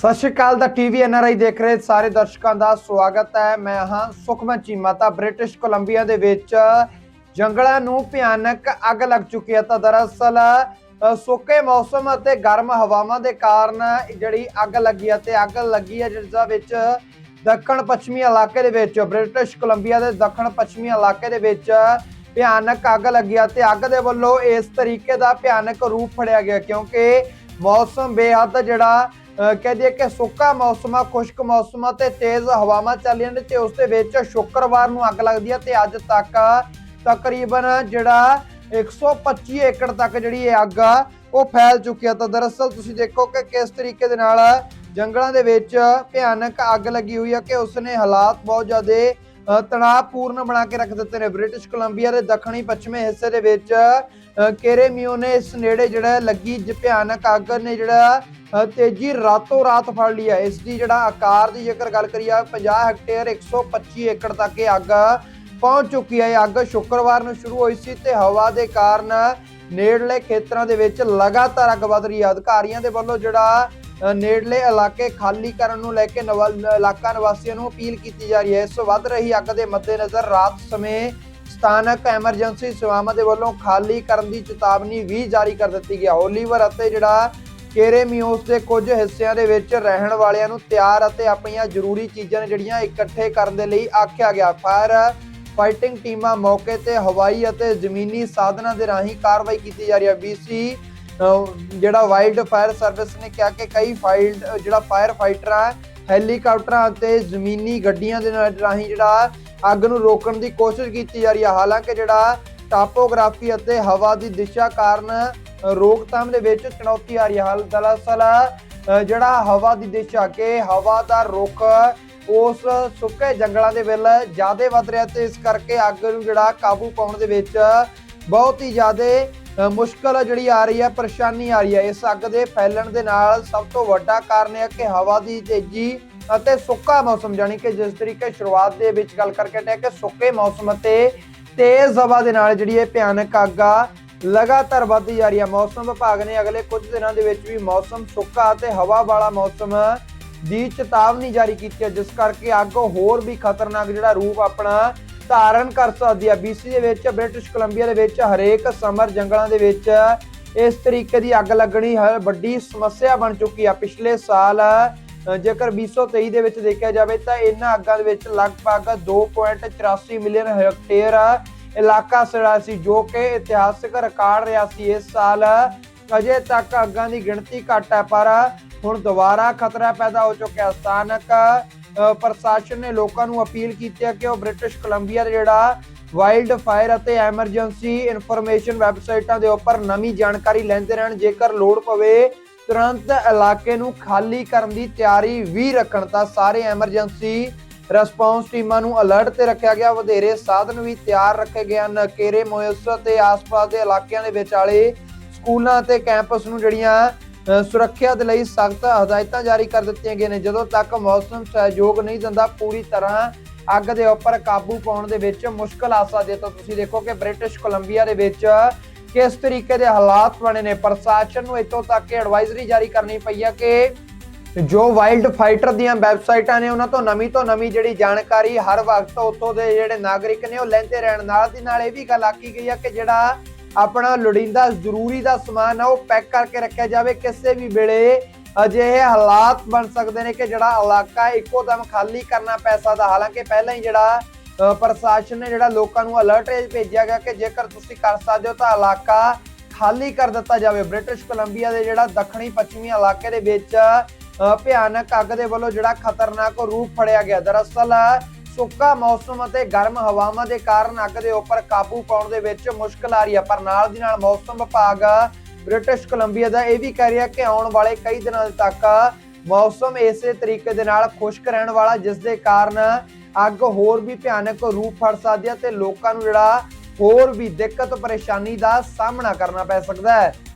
ਸਤਿ ਸ਼੍ਰੀ ਅਕਾਲ ਦਾ TV NRI ਦੇਖ ਰਹੇ ਸਾਰੇ ਦਰਸ਼ਕਾਂ ਦਾ ਸਵਾਗਤ ਹੈ। ਮੈਂ ਹਾਂ ਸੁਖਮਨ ਚੀਮਾ ਤਾਂ ਬ੍ਰਿਟਿਸ਼ ਕੋਲੰਬੀਆ ਦੇ ਵਿੱਚ ਜੰਗਲਾਂ ਨੂੰ ਭਿਆਨਕ ਅੱਗ ਲੱਗ ਚੁੱਕੀ ਹੈ। ਤਾਂ ਦਰਅਸਲ ਅ, ਸੁੱਕੇ ਮੌਸਮ ਅਤੇ ਗਰਮ ਹਵਾਵਾਂ ਦੇ ਕਾਰਨ ਜਿਹੜੀ ਅੱਗ ਲੱਗੀ ਹੈ ਤੇ ਅੱਗ ਲੱਗੀ ਹੈ ਜਿਸ ਦਾ ਵਿੱਚ ਦੱਖਣ ਪੱਛਮੀ ਇਲਾਕੇ ਦੇ ਵਿੱਚ ਬ੍ਰਿਟਿਸ਼ ਕੋਲੰਬੀਆ ਦੇ ਦੱਖਣ ਪੱਛਮੀ ਇਲਾਕੇ ਦੇ ਵਿੱਚ ਭਿਆਨਕ ਅੱਗ ਲੱਗੀ ਹੈ ਤੇ ਅੱਗ ਦੇ ਵੱਲੋਂ ਇਸ ਤਰੀਕੇ ਦਾ ਭਿਆਨਕ ਰੂਪ ਫੜਿਆ ਗਿਆ ਕਿਉਂਕਿ ਮੌਸਮ ਬੇਹੱਦ ਜਿਹੜਾ ਕਹਿ ਦਈਏ ਕਿ ਸੁੱਕਾ ਮੌਸਮ ਆ, ਖੁਸ਼ਕ ਮੌਸਮ ਆ ਤੇ ਤੇਜ਼ ਹਵਾਵਾਂ ਚੱਲੀਆਂ ਨੇ ਤੇ ਉਸ ਦੇ ਵਿੱਚ ਸ਼ੁੱਕਰਵਾਰ ਨੂੰ ਅੱਗ ਲੱਗਦੀ ਹੈ ਤੇ ਅੱਜ ਤੱਕ ਤਕਰੀਬਨ ਜਿਹੜਾ 125 ਏਕੜ ਤੱਕ ਜਿਹੜੀ ਇਹ ਅੱਗ ਆ, ਉਹ ਫੈਲ ਚੁੱਕੀ ਆ। ਤਾਂ ਦਰਅਸਲ ਤੁਸੀਂ ਦੇਖੋ ਕਿ ਕਿਸ ਤਰੀਕੇ ਦੇ ਨਾਲ ਜੰਗਲਾਂ ਦੇ ਵਿੱਚ ਭਿਆਨਕ ਅੱਗ ਲੱਗੀ ਹੋਈ ਆ ਕਿ ਉਸਨੇ ਹਾਲਾਤ ਬਹੁਤ ਜ਼ਿਆਦਾ ਤਣਾਅਪੂਰਨ ਬਣਾ ਕੇ ਰੱਖ ਦਿੱਤੇ ਨੇ ਬ੍ਰਿਟਿਸ਼ ਕੋਲੰਬੀਆ ਦੇ ਦੱਖਣੀ ਪੱਛਮੀ ਹਿੱਸੇ ਦੇ ਵਿੱਚ। ਅ, ਕੇਰੇਮੀਓ ਨੇ ਇਸ ਨੇੜੇ ਜਿਹੜਾ ਲੱਗੀ ਭਿਆਨਕ ਅੱਗ ਨੇ ਜਿਹੜਾ ਤੇਜ਼ੀ ਰਾਤੋਂ ਰਾਤ ਫੜ ਲਿਆ ਇਸ ਦੀ ਜਿਹੜਾ ਆਕਾਰ ਦੀ ਜੇਕਰ ਗੱਲ ਕਰੀਏ 50 ਹੈਕਟੇਅਰ 125 ਏਕੜ ਤੱਕ ਇਹ ਅੱਗ ਪਹੁੰਚ ਚੁੱਕੀ ਹੈ ਇਹ ਅੱਗ ਸ਼ੁੱਕਰਵਾਰ ਨੂੰ ਸ਼ੁਰੂ ਹੋਈ ਸੀ ਤੇ ਹਵਾ ਦੇ ਕਾਰਨ ਨੇੜਲੇ ਖੇਤਰਾਂ ਦੇ ਵਿੱਚ ਲਗਾਤਾਰ ਅੱਗ ਵਧ ਰਹੀ ਹੈ ਅਧਿਕਾਰੀਆਂ ਦੇ ਵੱਲੋਂ ਜਿਹੜਾ ਨੇੜਲੇ ਇਲਾਕੇ ਖਾਲੀ ਕਰਨ ਨੂੰ ਲੈ ਕੇ ਨਵਾ- ਇਲਾਕਾ ਨਿਵਾਸੀਆਂ ਨੂੰ ਅਪੀਲ ਕੀਤੀ ਜਾ ਰਹੀ ਹੈ। ਇਸ ਵੱਧ ਰਹੀ ਅੱਗ ਦੇ ਮੱਦੇਨਜ਼ਰ ਰਾਤ ਸਮੇਂ ਸਥਾਨਕ ਐਮਰਜੈਂਸੀ ਸੇਵਾਵਾਂ ਦੇ ਵੱਲੋਂ ਖਾਲੀ ਕਰਨ ਦੀ ਚੇਤਾਵਨੀ ਵੀ ਜਾਰੀ ਕਰ ਦਿੱਤੀ ਗਿਆ ਓਲੀਵਰ ਅਤੇ ਜਿਹੜਾ ਕੇਰੇਮੀਓਸ ਦੇ ਕੁਝ ਹਿੱਸਿਆਂ ਦੇ ਵਿੱਚ ਰਹਿਣ ਵਾਲਿਆਂ ਨੂੰ ਤਿਆਰ ਅਤੇ ਆਪਣੀਆਂ ਜ਼ਰੂਰੀ ਚੀਜ਼ਾਂ ਜਿਹੜੀਆਂ ਇਕੱਠੇ ਕਰਨ ਦੇ ਲਈ ਆਖਿਆ ਗਿਆ। ਫਾਇਰ ਫਾਈਟਿੰਗ ਟੀਮਾਂ ਮੌਕੇ ਤੇ ਹਵਾਈ ਅਤੇ ਜ਼ਮੀਨੀ ਸਾਧਨਾਂ ਦੇ ਰਾਹੀਂ ਕਾਰਵਾਈ ਕੀਤੀ ਜਾ ਰਹੀ ਹੈ। ਬੀਸੀ ਜਿਹੜਾ ਵਾਈਲਡ ਫਾਇਰ ਸਰਵਿਸ ਨੇ ਕਿਹਾ ਕਿ ਕਈ ਫਾਈਲਡ ਜਿਹੜਾ ਫਾਇਰ ਫਾਈਟਰਾਂ ਹੈਲੀਕਾਪਟਰਾਂ ਅਤੇ ਜ਼ਮੀਨੀ ਗੱਡੀਆਂ ਦੇ ਨਾਲ ਰਾਹੀਂ ਜਿਹੜਾ ਅੱਗ ਨੂੰ ਰੋਕਣ ਦੀ ਕੋਸ਼ਿਸ਼ ਕੀਤੀ ਜਾ ਰਹੀ ਹੈ ਹਾਲਾਂਕਿ ਜਿਹੜਾ ਟਾਪੋਗ੍ਰਾਫੀ ਅਤੇ ਹਵਾ ਦੀ ਦਿਸ਼ਾ ਕਾਰਨ ਰੋਕਥਾਮ ਦੇ ਵਿੱਚ ਚੁਣੌਤੀ ਆ ਰਹੀ ਹੈ ਹਾਲ ਦਰਅਸਲ ਜਿਹੜਾ ਹਵਾ ਦੀ ਦਿਸ਼ਾ ਕਿ ਹਵਾ ਦਾ ਰੁਖ ਉਸ ਸੁੱਕੇ ਜੰਗਲਾਂ ਦੇ ਵੱਲ ਜ਼ਿਆਦਾ ਵੱਧ ਰਿਹਾ ਤੇ ਇਸ ਕਰਕੇ ਅੱਗ ਨੂੰ ਜਿਹੜਾ ਕਾਬੂ ਪਾਉਣ ਦੇ ਵਿੱਚ ਬਹੁਤ ਹੀ ਜ਼ਿਆਦਾ ਮੁਸ਼ਕਲ ਜਿਹੜੀ ਆ ਰਹੀ ਹੈ ਪਰੇਸ਼ਾਨੀ ਆ ਰਹੀ ਹੈ ਇਸ ਅੱਗ ਦੇ ਫੈਲਣ ਦੇ ਨਾਲ ਸਭ ਤੋਂ ਵੱਡਾ ਕਾਰਨ ਹੈ ਕਿ ਹਵਾ ਦੀ ਤੇਜ਼ੀ ਅਤੇ ਸੁੱਕਾ ਮੌਸਮ ਜਾਨੀ ਕਿ ਜਿਸ ਤਰੀਕੇ ਸ਼ੁਰੂਆਤ ਦੇ ਵਿੱਚ ਗੱਲ ਕਰਕੇ ਹਟਿਆ ਕਿ ਸੁੱਕੇ ਮੌਸਮ ਅਤੇ ਤੇਜ਼ ਹਵਾ ਦੇ ਨਾਲ ਜਿਹੜੀ ਇਹ ਭਿਆਨਕ ਅੱਗ ਆ, ਲਗਾਤਾਰ ਵੱਧਦੀ ਜਾ ਰਹੀ ਹੈ ਮੌਸਮ ਵਿਭਾਗ ਨੇ ਅਗਲੇ ਕੁਝ ਦਿਨਾਂ ਦੇ ਵਿੱਚ ਵੀ ਮੌਸਮ ਸੁੱਕਾ ਅਤੇ ਹਵਾ ਵਾਲਾ ਮੌਸਮ ਦੀ ਚੇਤਾਵਨੀ ਜਾਰੀ ਕੀਤੀ ਹੈ, ਜਿਸ ਕਰਕੇ ਅੱਗ ਹੋਰ ਵੀ ਖਤਰਨਾਕ ਜਿਹੜਾ ਰੂਪ ਆਪਣਾ ਧਾਰਨ ਕਰ ਸਕਦੀ ਹੈ ਬੀਸੀ ਦੇ ਵਿੱਚ ਬ੍ਰਿਟਿਸ਼ ਕੋਲੰਬੀਆ ਦੇ ਵਿੱਚ ਹਰੇਕ ਸਮਰ ਜੰਗਲਾਂ ਦੇ ਵਿੱਚ ਇਸ ਤਰੀਕੇ ਦੀ ਅੱਗ ਲੱਗਣੀ ਵੱਡੀ ਸਮੱਸਿਆ ਬਣ ਚੁੱਕੀ ਹੈ ਪਿਛਲੇ ਸਾਲ ਅ, ਜੇਕਰ 2023 ਦੇ ਵਿੱਚ ਦੇਖਿਆ ਜਾਵੇ ਤਾਂ ਇਹਨਾਂ ਅੱਗਾਂ ਦੇ ਵਿੱਚ ਲਗਭਗ 2.84 ਮਿਲੀਅਨ ਹੈਕਟੇਅਰ ਇਲਾਕਾ ਸੜਾ ਸੀ ਜੋ ਕਿ ਇਤਿਹਾਸਕ ਰਿਕਾਰਡ ਰਿਹਾ ਸੀ। ਇਸ ਸਾਲ ਅਜੇ ਤੱਕ ਅੱਗਾਂ ਦੀ ਗਿਣਤੀ ਘੱਟ ਹੈ ਪਰ ਹੁਣ ਦੁਬਾਰਾ ਖਤਰਾ ਪੈਦਾ ਹੋ ਚੁੱਕਿਆ। ਸਥਾਨਕ ਪ੍ਰਸ਼ਾਸਨ ਨੇ ਲੋਕਾਂ ਨੂੰ ਅਪੀਲ ਕੀਤੀ ਹੈ ਕਿ ਉਹ ਬ੍ਰਿਟਿਸ਼ ਕੋਲੰਬੀਆ ਦਾ ਜਿਹੜਾ ਵਾਈਲਡ ਫਾਇਰ ਅਤੇ ਐਮਰਜੈਂਸੀ ਇਨਫੋਰਮੇਸ਼ਨ ਵੈਬਸਾਈਟਾਂ ਦੇ ਉੱਪਰ ਨਵੀਂ ਜਾਣਕਾਰੀ ਲੈਂਦੇ ਰਹਿਣ, ਜੇਕਰ ਲੋੜ ਪਵੇ, ਤੁਰੰਤ ਇਲਾਕੇ ਨੂੰ ਖਾਲੀ ਕਰਨ ਦੀ ਤਿਆਰੀ ਵੀ ਰੱਖਣ, ਤਾਂ ਸਾਰੇ ਐਮਰਜੈਂਸੀ ਰਿਸਪੌਂਸ ਟੀਮਾਂ ਨੂੰ ਅਲਰਟ ਤੇ ਰੱਖਿਆ ਗਿਆ। ਵਧੇਰੇ ਸਾਧਨ ਵੀ ਤਿਆਰ ਰੱਖੇ ਗਏ ਹਨ। ਕੇਰੇ, ਮੋਇਸ ਤੇ ਆਸ-ਪਾਸ ਦੇ ਇਲਾਕਿਆਂ ਦੇ ਵਿਚਾਲੇ ਸਕੂਲਾਂ ਅਤੇ ਕੈਂਪਸ ਨੂੰ ਜਿਹੜੀਆਂ ਸੁਰੱਖਿਆ ਦੇ ਲਈ ਸਖਤ ਹਦਾਇਤਾਂ ਜਾਰੀ ਕਰ ਦਿੱਤੀਆਂ ਗਈਆਂ ਨੇ। ਜਦੋਂ ਤੱਕ ਮੌਸਮ ਸਹਿਯੋਗ ਨਹੀਂ ਦਿੰਦਾ, ਪੂਰੀ ਤਰ੍ਹਾਂ ਅੱਗ ਦੇ ਉੱਪਰ ਕਾਬੂ ਪਾਉਣ ਦੇ ਵਿੱਚ ਮੁਸ਼ਕਲ ਆ ਸਕਦੀ ਹੈ ਤਾਂ ਤੁਸੀਂ ਦੇਖੋ ਕਿ ਬ੍ਰਿਟਿਸ਼ ਕੋਲੰਬੀਆ ਦੇ ਵਿੱਚ ਕਿਸ ਤਰੀਕੇ ਦੇ ਹਾਲਾਤ ਬਣੇ ਨੇ। ਪ੍ਰਸ਼ਾਸਨ ਨੂੰ ਇਤੋਂ ਤੱਕ ਕਿ ਐਡਵਾਈਜ਼ਰੀ ਜਾਰੀ ਕਰਨੀ ਪਈ ਹੈ ਕਿ ਜੋ ਵਾਈਲਡ ਫਾਈਟਰ ਦੀਆਂ ਵੈਬਸਾਈਟਾਂ ਨੇ, ਉਹਨਾਂ ਤੋਂ ਨਵੀਂ ਤੋਂ ਨਵੀਂ ਜਿਹੜੀ ਜਾਣਕਾਰੀ ਹਰ ਵਕਤ ਉੱਥੋਂ ਦੇ ਜਿਹੜੇ ਨਾਗਰਿਕ ਨੇ, ਉਹ ਲੈਂਦੇ ਰਹਿਣ। ਨਾਲ ਦੀ ਨਾਲ ਇਹ ਵੀ ਗੱਲ ਆਖੀ ਗਈ ਹੈ ਕਿ ਜਿਹੜਾ ਆਪਣਾ ਲੋੜੀਂਦਾ, ਜ਼ਰੂਰੀ ਦਾ ਸਮਾਨ ਆ, ਉਹ ਪੈਕ ਕਰਕੇ ਰੱਖਿਆ ਜਾਵੇ। ਕਿਸੇ ਵੀ ਵੇਲੇ ਅਜਿਹੇ ਹਾਲਾਤ ਬਣ ਸਕਦੇ ਨੇ ਕਿ ਜਿਹੜਾ ਇਲਾਕਾ ਇੱਕੋ ਦਮ ਖਾਲੀ ਕਰਨਾ ਪੈ ਸਕਦਾ। ਹਾਲਾਂਕਿ ਪਹਿਲਾਂ ਹੀ ਜਿਹੜਾ ਪ੍ਰਸ਼ਾਸਨ ਨੇ ਜਿਹੜਾ ਲੋਕਾਂ ਨੂੰ ਅਲਰਟ ਭੇਜਿਆ ਗਿਆ ਕਿ ਜੇਕਰ ਤੁਸੀਂ ਕਰ ਸਕਦੇ ਹੋ ਤਾਂ ਇਲਾਕਾ ਖਾਲੀ ਕਰ ਦਿੱਤਾ ਜਾਵੇ। ਬ੍ਰਿਟਿਸ਼ ਕੋਲੰਬੀਆ ਦੇ ਜਿਹੜਾ ਦੱਖਣੀ ਪੱਛਮੀ ਇਲਾਕੇ ਦੇ ਵਿੱਚ ਭਿਆਨਕ ਅੱਗ ਦੇ ਵੱਲੋਂ ਜਿਹੜਾ ਖਤਰਨਾਕ ਰੂਪ ਫੜਿਆ ਗਿਆ। ਦਰਅਸਲ ਸੁੱਕਾ ਮੌਸਮ ਅਤੇ ਗਰਮ ਹਵਾਵਾਂ ਦੇ ਕਾਰਨ ਅੱਗ ਦੇ ਉੱਪਰ ਕਾਬੂ ਪਾਉਣ ਦੇ ਵਿੱਚ ਮੁਸ਼ਕਲ ਆ ਰਹੀ ਹੈ ਪਰ ਨਾਲ ਦੀ ਨਾਲ ਮੌਸਮ ਵਿਭਾਗ ਬ੍ਰਿਟਿਸ਼ ਕੋਲੰਬੀਆ ਦਾ ਇਹ ਵੀ ਕਹਿ ਰਿਹਾ ਕਿ ਆਉਣ ਵਾਲੇ ਕਈ ਦਿਨਾਂ ਤੱਕ ਮੌਸਮ ਇਸੇ ਤਰੀਕੇ ਦੇ ਨਾਲ ਖੁਸ਼ਕ ਰਹਿਣ ਵਾਲਾ, ਜਿਸ ਦੇ ਕਾਰਨ ਅੱਗ ਹੋਰ ਵੀ ਭਿਆਨਕ ਰੂਪ ਫੜ ਸਕਦੀ ਹੈ ਤੇ ਲੋਕਾਂ ਨੂੰ ਜਿਹੜਾ ਹੋਰ ਵੀ ਦਿੱਕਤ ਪਰੇਸ਼ਾਨੀ ਦਾ ਸਾਹਮਣਾ ਕਰਨਾ ਪੈ ਸਕਦਾ ਹੈ।